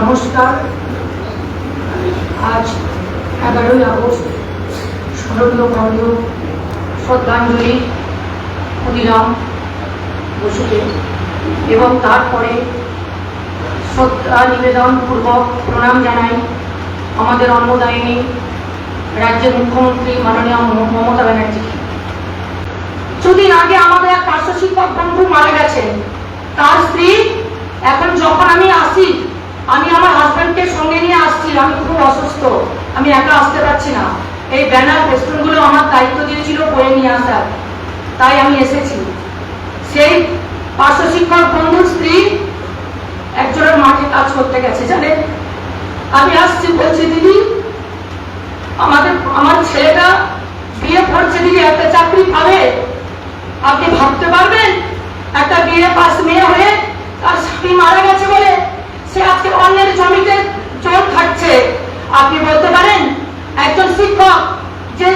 নমস্কার। আজ এগারোই আগস্ট স্মরণীয় বন্ধ শ্রদ্ধাঞ্জলি ক্ষুদিরাম বসুকে এবং তারপরে শ্রদ্ধা নিবেদন পূর্বক প্রণাম জানাই আমাদের অন্নদায়িনী, রাজ্যের মুখ্যমন্ত্রী মাননীয় মমতা ব্যানার্জি। কিছুদিন আগে আমাদের এক পার্শ্ব শিক্ষক বন্ধু মারা গেছেন। তার স্ত্রী, এখন যখন আমি আসি আমি আমার হাজব্যান্ডকে সঙ্গে নিয়ে আসছি আমি খুব অসুস্থ আমি একা আসতে পারছি না। এই ব্যানার ফেস্টুনগুলো আমার দায়িত্ব দিয়েছিল বয়ে নিয়ে আসার। তাই আমি এসেছি। সেই পার্শ্ব শিক্ষক বন্ধুর স্ত্রী একজনের মাঠে কাজ করতে গেছে, জানেন? আমি আসছি, বলছি, দিদি, আমাদের, আমার ছেলেটা বিয়ে পড়ছে দিদি, একটা চাকরি পাবে। আপনি ভাবতে পারবেন? একটা বিয়ে পাস মেয়ে হয়ে তার স্বামী মারা গেছে বলে সে আজকে অন্যের জমিতে জল খাচ্ছে আপনি বলতে পারেন একজন শিক্ষক যে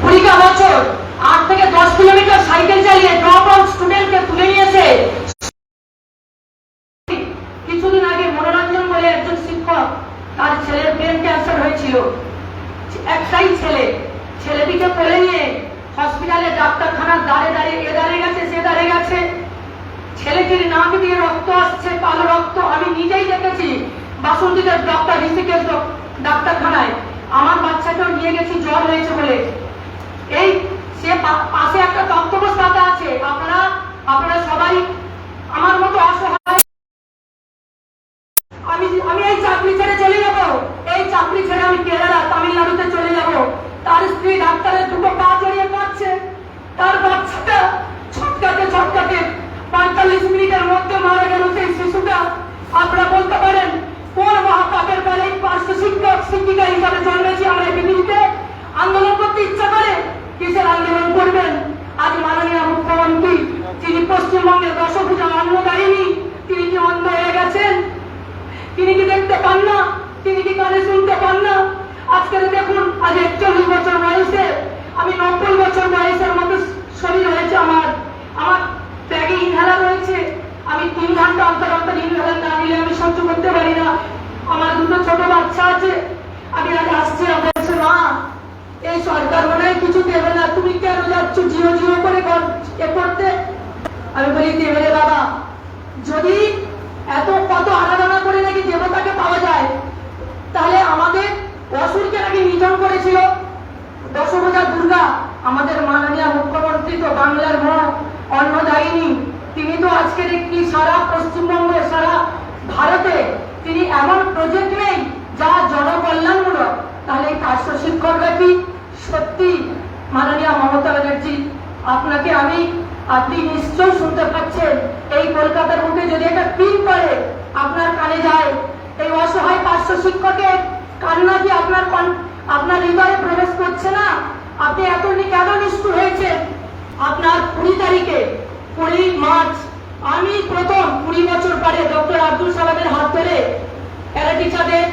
কুড়িটা বছর আট থেকে দশ কিলোমিটার সাইকেল চালিয়ে ড্রপ আউট স্টুডেন্টকে তুলে নিয়েছে কিছুদিন আগে মনোরঞ্জন বলে একজন শিক্ষক তার ছেলের ব্রেন ক্যান্সার হয়েছিল। একটাই ছেলে। ছেলেটিকে কোলে নিয়ে হসপিটালে ডাক্তারখানার দাঁড়ে দাঁড়িয়ে এ দাঁড়িয়ে গেছে, সে দাঁড়িয়ে গেছে। ছেলেটির নাক দিয়ে রক্ত আসছে, কালো রক্ত। আমি নিজেই দেখেছি বাসন্তীদের ডক্টর ঋষিকেশ ডাক্তারখানায়। আমার বাচ্চাকেও নিয়ে গেছি, জ্বর হয়েছে বলে। এই সে পাশে একটা তক্তপোষ পাতা আছে। আপনারা আপনারা সবাই আমার মতো অসহায় আমি আমি এই চাকরি ছেড়ে চলে যাব এই চাকরি ছেড়ে আমি কেরালা তামিলনাড়ুতে চলে যাব তার স্ত্রী ডাক্তারের দুটো পা জড়িয়ে কাঁদছে তার বাচ্চাটা ছটকাতে ছটকাতে পঁয়তাল্লিশ মিনিটের মধ্যে মারা গেল সেই শিশুটা আপনারা বলতে পারেন কোন মহাপাপের বেলায় পার্শ্ব শিক্ষক শিক্ষিকা হিসাবে জন্মেছি আমরা এই পৃথিবীতে আন্দোলন করতে ইচ্ছা করে কিসের আন্দোলন করবেন আজ মাননীয় মুখ্যমন্ত্রী যিনি পশ্চিমবঙ্গের দশভূজা অন্নদায়িনী তিনি কি অন্ধ হয়ে গেছেন তিনি কি দেখতে পান না তিনি কি কানে শুনতে পান না আজকে দেখুন আজ একচল্লিশ বছর বয়সে আমি নব্বই বছর বয়সের মতো শরীর হয়েছে আমার আমার ব্যাগে ইনহেলার রয়েছে আমি তিন ঘণ্টা অন্তর অন্তর ইনহেলার না নিলে আমি সহ্য করতে পারি না। আমার দুটো ছোট বাচ্চা আছে। আমি আজ আসছি, আমার মা। এই সরকার মনে কিছু দেবে না। তুমি কেন যাচ্ছ? জিও জিও করে এ করতে। আমি বলি, দেবে রে বাবা। যদি এত কত আরাধনা করে নাকি দেবতাকে পাওয়া যায়, তাহলে আমাদের অসুরকে নাকি নিধন করেছিল। দশভূজা দুর্গা, আমাদের মাননীয় মুখ্যমন্ত্রী তো বাংলার মহ, অন্নদায়িনী। তিনি তো আজকের একটি সারা পশ্চিমবঙ্গ, সারা ভারতে তিনি এমন প্রজেক্ট নেই যা জনকল্যাণমূলক। তাহলে এই পার্শ্ব শিক্ষকরা কি? সত্যি? মাননীয় মমতা ব্যানার্জি, আপনাকে আমি, আপনি নিশ্চয় শুনতে পাচ্ছেন, এই কলকাতার মুখে যদি একটা পিন করে আপনার কানে যায়। এই অসহায় পার্শ্ব শিক্ষকের কান্না কি আপনার আপনার হৃদয়ে প্রবেশ করছে না? আপনি এত কেন নিষ্ঠুর হয়েছেন? আপনার কুড়ি তারিখে, কুড়ি মার্চ আমি প্রথম কুড়ি বছর পরে ডক্টর আব্দুল সালামের হাত ধরে প্যারা টিচারদের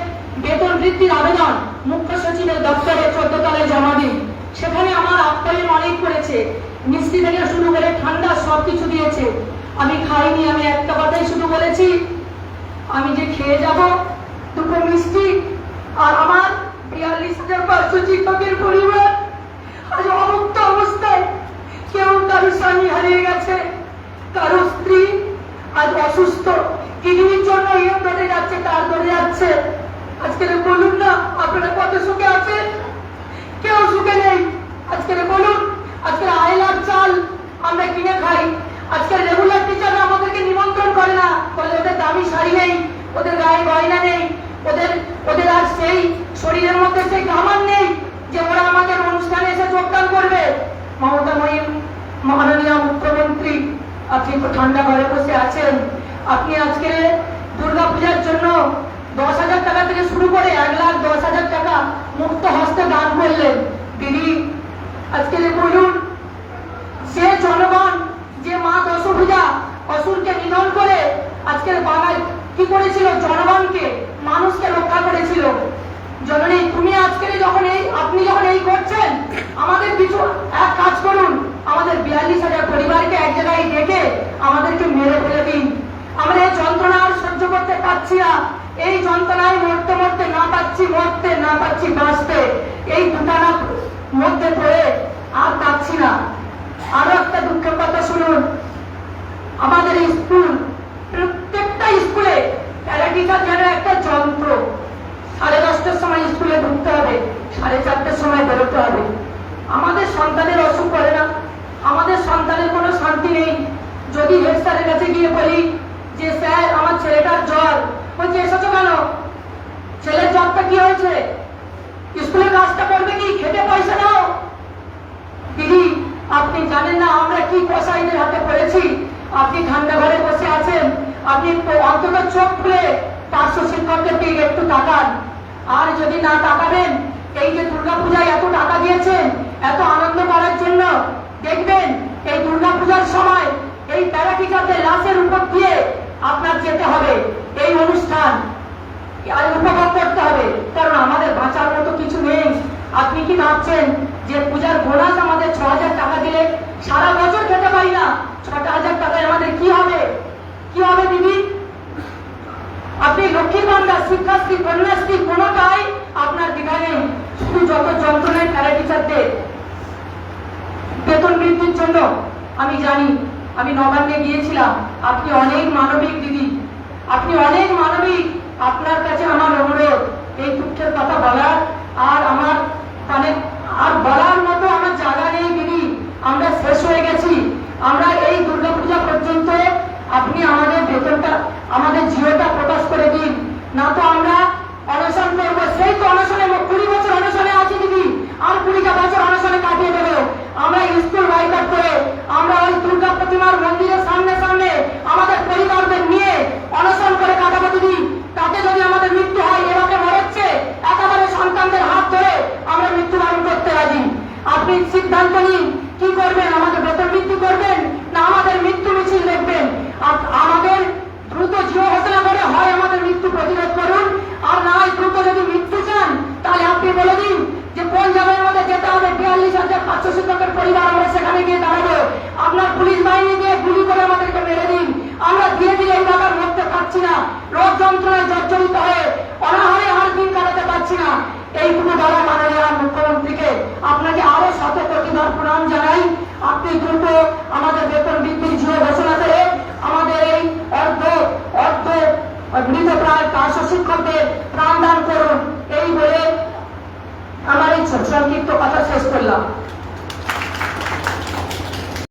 বেতন বৃদ্ধির আবেদন মুখ্য সচিবের দপ্তরে চোদ্দ তলায় জমা দিই। সেখানে আমার আপ্যায়ন অনেক করেছে। মিষ্টি থেকে শুরু করে ঠান্ডা সব কিছু দিয়েছে। আমি খাইনি, আমি একটা কথাই শুধু বলেছি, আমি যে খেয়ে যাব, দুটো মিষ্টি আর আমার বিয়াল্লিশ হাজার পাঁচশো শিক্ষকের পরিবার। আজ অমুক্ত অবস্থায় কেউ কারও স্বামী হারিয়ে গেছে। কারও স্ত্রী আজ অসুস্থ। কিডনির জন্য ইয়ে ধরে যাচ্ছে, তার ধরে যাচ্ছে। আজকে বলুন না, আপনারা কত সুখে আছেন কেউ সুখে নেই আজকে বলুন আজকে আয়লার চাল আমরা কিনে খাই আজকে রেগুলার টিচার আমাদেরকে নিমন্ত্রণ করে না বলে ওদের দামি শাড়ি নেই ওদের গায়ে গয়না নেই ওদের ওদের আর সেই শরীরের মধ্যে সেই গামান নেই যে ওরা আমাদের অনুষ্ঠানে এসে যোগদান করবে মমতা মহিম মাননীয় মুখ্যমন্ত্রী আপনি তো ঠান্ডা ঘরে বসে আছেন। আপনি আজকে দুর্গা পূজার জন্য দশ হাজার টাকা থেকে শুরু করে এক লাখ দশ হাজার টাকা মুক্ত হস্তে দান করলেন। দিদি আজকে বলুন, সে জনগণ, যে মা দশভূজা অসুরকে নিধন করে আজকের বাঙাল কি করেছিল? জনগণকে, মানুষকে রক্ষা করেছিল। জননী, তুমি আজকের যখন এই, আপনি যখন এই করছেন আমাদের কিছু এক কাজ করুন আমাদের বিয়াল্লিশ হাজার পরিবারকে এক জায়গায় ডেকে আমাদেরকে মেরে ফেলে দিন আমরা এই যন্ত্রণা আর সহ্য করতে পারছি না এই যন্ত্রণায় মরতে মরতে না পাচ্ছি মরতে না পাচ্ছি বাঁচতে এই দুটানা মধ্যে পড়ে আর পাচ্ছি না আরও একটা দুঃখের কথা শুনুন আমাদের এই স্কুল প্রত্যেকটা স্কুলে প্যারাটিচার যেন একটা যন্ত্র সাড়ে দশটার সময় স্কুলে ঢুকতে হবে সাড়ে চারটের সময় বেরোতে হবে আমাদের সন্তানের অসুখ করে না আমাদের সন্তানের কোনো শান্তি নেই যদি হেড স্যারের কাছে গিয়ে বলি যে স্যার আমার ছেলেটার জ্বর বলছে এসেছ কেন ছেলের জ্বরটা কি হয়েছে স্কুলের কাজটা করবে কি খেতে পয়সা দাও দিদি আপনি জানেন না আমরা কি কসাইদের হাতে পড়েছি। আপনি ঠান্ডা ঘরে বসে আছেন। আপনি অন্তত চোখ খুলে পার্শ্ব শিক্ষকদেরকে একটু তাকান। আর যদি না তাকাবেন, এই যে দুর্গাপূজায় এত টাকা দিয়েছেন, এত আনন্দ করার জন্য, দেখবেন এই দুর্গা পূজার সময় এই প্যারাটিকারদের লাশের উপর দিয়ে আপনার যেতে হবে, এই অনুষ্ঠান। উপভোগ করতে হবে, কারণ আমাদের বাঁচার মতো কিছু নেই। আপনি কি ভাবছেন যে পূজার বোনাস আমাদের ছ হাজার টাকা দিলে সারা বছর খেতে পারি না ছটা হাজার টাকায় আমাদের কি হবে কি হবে দিদি আপনি লক্ষ্মী ভান্ডার কন্যাশ্রী আপনার নেই শুধু যত যন্ত্রণায় প্যারা টিচারদের বেতন বৃদ্ধির জন্য, আমি জানি, আমি নবান্নে গিয়েছিলাম। আপনি অনেক মানবিক দিদি। আপনি অনেক মানবিক। আপনার কাছে আমার অনুরোধ, এই দুঃখের কথা বলার। আর আমার মানে আর বলার মতো আমার জায়গা নেই দিদি। আমরা শেষ হয়ে গেছি। আমরা এই দুর্গাপূজা পর্যন্ত আপনি আমাদের বেতনটা আমাদের জিওটা প্রকাশ করে দিন না তো আমরা অনশন করব সেই তো অনশনে কুড়ি বছর অনশনে আছি দিদি আর কুড়িটা বছর অনশনে কাটিয়ে দেবো আমরা স্কুল বাইকার করে আমরা ওই দুর্গা প্রতিমার মন্দিরের সামনে সামনে আমাদের পরিবারদের নিয়ে অনশন করে কাটাবো দিদি তাতে যদি আমাদের মৃত্যু হয় এভাবে মরচ্ছে একেবারে সন্তানদের হাত ধরে আমরা মৃত্যুবরণ করতে রাজি আপনি সিদ্ধান্ত নিন কি করবেন আমাদের বেতন বৃদ্ধি করবেন না আমাদের মৃত্যু মিছিল দেখবেন আপ- আমাদের দ্রুত জিও ঘোষণা করে হয় আমাদের মৃত্যু প্রতিরোধ করুন আর না হয় দ্রুত যদি মৃত্যু চান তাহলে আপনি বলে দিন যে কোন জায়গার মধ্যে যেতে হবে? বিয়াল্লিশ হাজার পাঁচশো শিক্ষকের পরিবার আমরা সেখানে গিয়ে দাঁড়াবো। আপনার পুলিশ বাহিনী দিয়ে গুলি করে আমাদেরকে মেরে দিন। আমরা ধীরে ধীরে এই ব্যাপার মরতে পারছি না। রোগ যন্ত্রণায় জর্জরিত হয়ে অনাহারে আর দিন কাটাতে পারছি না। এইটুকু বলা মাননীয় মুখ্যমন্ত্রীকে। আপনাকে আরও শত কোটিবার প্রণাম জানাই। আপনি দ্রুত আমাদের বেতন বৃদ্ধির জিও ঘোষণা করে আমাদের এই অর্ধ অর্ধ মৃত প্রায় পাঁচশো শিক্ষকদের প্রাণদান করুন এই বলে আমার এই সংক্ষিপ্ত কথা শেষ করলাম।